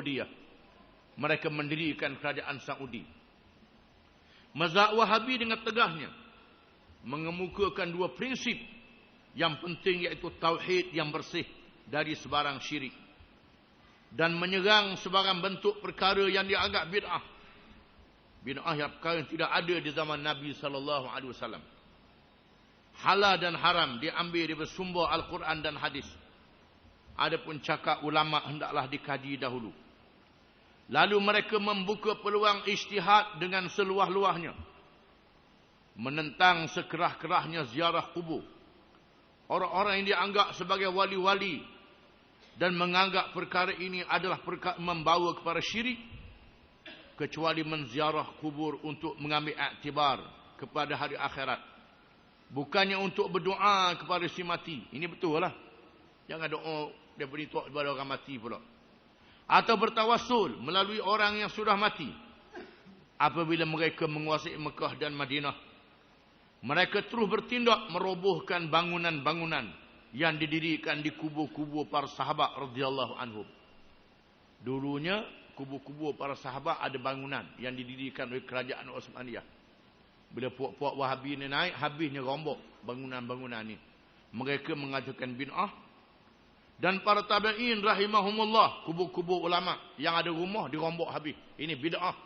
Saudiyah. Mereka mendirikan kerajaan Saudi. Mazhab Wahabi dengan tegahnya mengemukakan dua prinsip yang penting iaitu tauhid yang bersih dari sebarang syirik dan menyerang sebarang bentuk perkara yang dianggap bid'ah. Bid'ah yang perkara yang tidak ada di zaman Nabi sallallahu alaihi wasallam. Halal dan haram diambil dari sumber Al-Quran dan hadis. Adapun cakap ulama hendaklah dikaji dahulu. Lalu mereka membuka peluang ijtihad dengan seluah-luahnya. Menentang sekerah-kerahnya ziarah kubur. Orang-orang yang dianggap sebagai wali-wali. Dan menganggap perkara ini adalah perkara membawa kepada syirik. Kecuali menziarah kubur untuk mengambil aktibar kepada hari akhirat. Bukannya untuk berdoa kepada si mati. Ini betul lah. Jangan doa daripada itu kepada orang mati pula atau bertawassul melalui orang yang sudah mati. Apabila mereka menguasai Mekah dan Madinah mereka terus bertindak merobohkan bangunan-bangunan yang didirikan di kubur-kubur para sahabat radhiyallahu anhum. Dulunya kubur-kubur para sahabat ada bangunan yang didirikan oleh kerajaan Osmaniyah. Bila puak-puak Wahabi ni naik habisnya rombok bangunan-bangunan ni. Mereka mengatakan bin'ah dan para tabi'in rahimahumullah kubur-kubur ulama yang ada rumah dirombok habis. Ini bid'ah.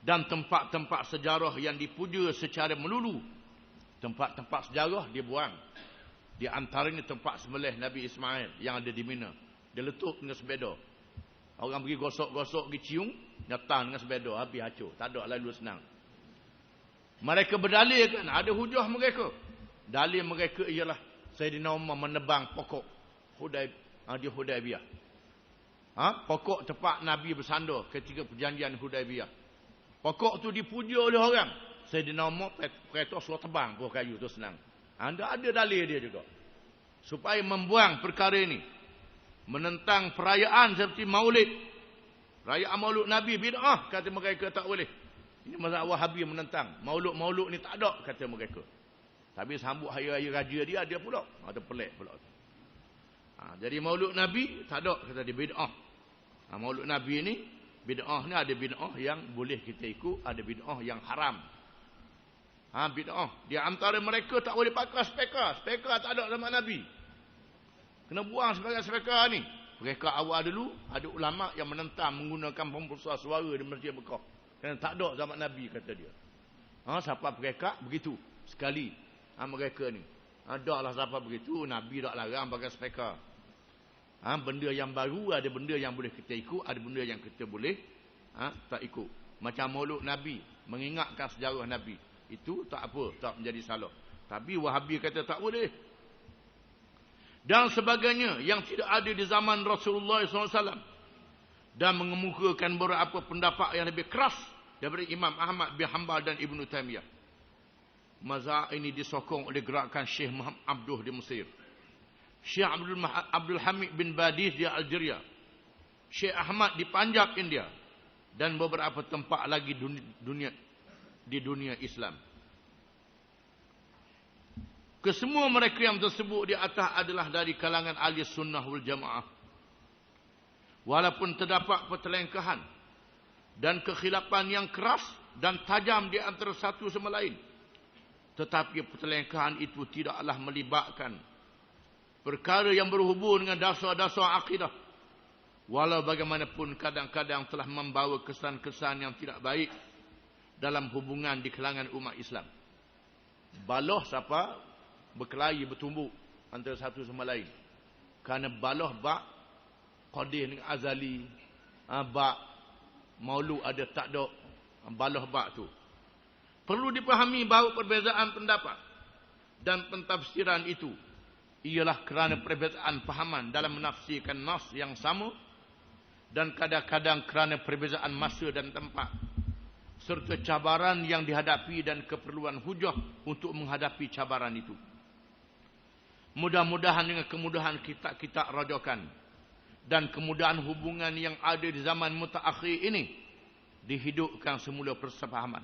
Dan tempat-tempat sejarah yang dipuja secara melulu. Tempat-tempat sejarah dibuang di antaranya tempat sembelih Nabi Ismail yang ada di Mina. Dia letup dengan sepeda. Orang pergi gosok-gosok pergi cium nyata dengan sepeda. Habis hancur. Tak ada lalu senang. Mereka berdalil kan? Ada hujah mereka. Dalil mereka ialah Sayyidina Umar menebang pokok Hudaib, ha, di Hudaibiyah. Ha? Pokok tempat Nabi bersandar ketika perjanjian Hudaibiyah. Pokok tu dipuja oleh orang. Saya dinamuk kereta suruh tebang buah kayu tu senang. Anda ha, ada dalil dia juga. Supaya membuang perkara ini. Menentang perayaan seperti maulid. Perayaan maulud Nabi bid'ah kata mereka tak boleh. Ini mazhab Wahabi menentang. Maulud-maulud ni tak ada kata mereka. Tapi sambut hari-hari raja dia dia pula. Ada pelik pula. Ha, jadi maulud Nabi tak ada kata dia bid'ah. Ha, maulud Nabi ni bid'ah ni ada bid'ah yang boleh kita ikut, ada bid'ah yang haram. Ha, bid'ah. Di antara mereka tak boleh pakai speaker. Speaker tak ada zaman Nabi. Kena buang sebagai speaker ni. Mereka awal dulu ada ulama yang menentang menggunakan pembesar suara di Masjid Mekah. Kerana tak ada zaman Nabi kata dia. Ha, siapa mereka begitu sekali. Ha, mereka ni. Ada lah siapa begitu. Nabi tak larang pakai speaker. Ha, benda yang baru ada benda yang boleh kita ikut, ada benda yang kita boleh ha, tak ikut. Macam maulud Nabi, mengingatkan sejarah Nabi. Itu tak apa, tak menjadi salah. Tapi Wahabi kata tak boleh. Dan sebagainya yang tidak ada di zaman Rasulullah SAW. Dan mengemukakan beberapa pendapat yang lebih keras daripada Imam Ahmad bin Hanbal dan Ibn Taymiyah. Mazhab ini disokong oleh gerakan Syekh Muhammad Abduh di Mesir. Syekh Abdul, Abdul Hamid bin Badis di Algeria. Syekh Ahmad di Punjab, India. Dan beberapa tempat lagi dunia, di dunia Islam. Kesemua mereka yang tersebut di atas adalah dari kalangan ahli sunnah wal jamaah. Walaupun terdapat pertelengkahan dan kekhilapan yang keras dan tajam di antara satu sama lain. Tetapi pertelengkahan itu tidaklah melibatkan perkara yang berhubung dengan dasar-dasar akidah. Walau bagaimanapun kadang-kadang telah membawa kesan-kesan yang tidak baik dalam hubungan di kalangan umat Islam. Baloh siapa berkelahi bertumbuk antara satu sama lain. Kerana baloh bak qadir dengan azali, ha, bak maulu ada tak ada ha, baloh bak tu. Perlu dipahami bahawa perbezaan pendapat dan pentafsiran itu ialah kerana perbezaan fahaman dalam menafsirkan nas yang sama dan kadang-kadang kerana perbezaan masa dan tempat serta cabaran yang dihadapi dan keperluan hujah untuk menghadapi cabaran itu. Mudah-mudahan dengan kemudahan kita kita rajakan dan kemudahan hubungan yang ada di zaman mutaakhir ini dihidupkan semula persepahaman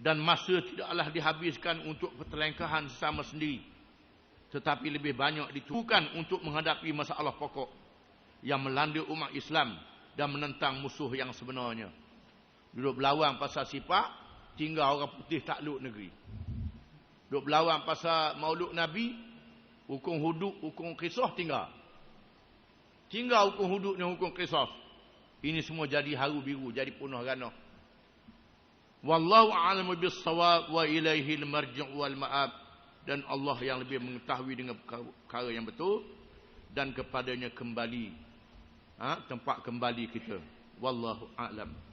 dan masa tidaklah dihabiskan untuk pertelengkahan sesama sendiri tetapi lebih banyak ditujukan untuk menghadapi masalah pokok yang melanda umat Islam dan menentang musuh yang sebenarnya. Duduk berlawan pasal sifat, tinggal orang putih takluk negeri. Duduk berlawan pasal maulud Nabi, hukum hudud, hukum kisah tinggal. Tinggal hukum hudud dan hukum kisah. Ini semua jadi haru biru, jadi punah ganah. Wallahu a'lamu bis-shawab wa ilaihi al-marji' wal ma'ab. Dan Allah yang lebih mengetahui dengan perkara yang betul dan kepadanya kembali. Ha, tempat kembali kita. Wallahu a'lam